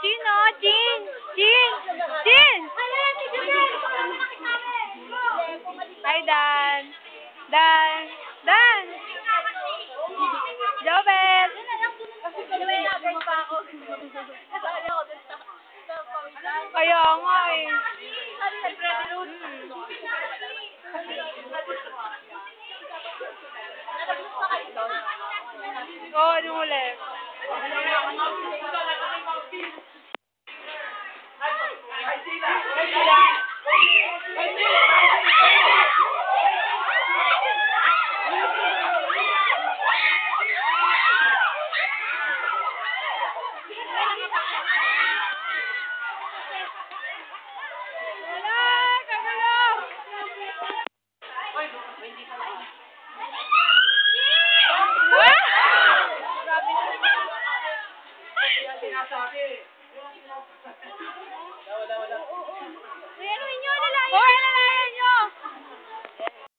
Gino, Jin, Jin, Jin! Hi, Dan. Dan. Kaya nga eh. Mm. Oo, ano ulit? Pero inyo nila yun!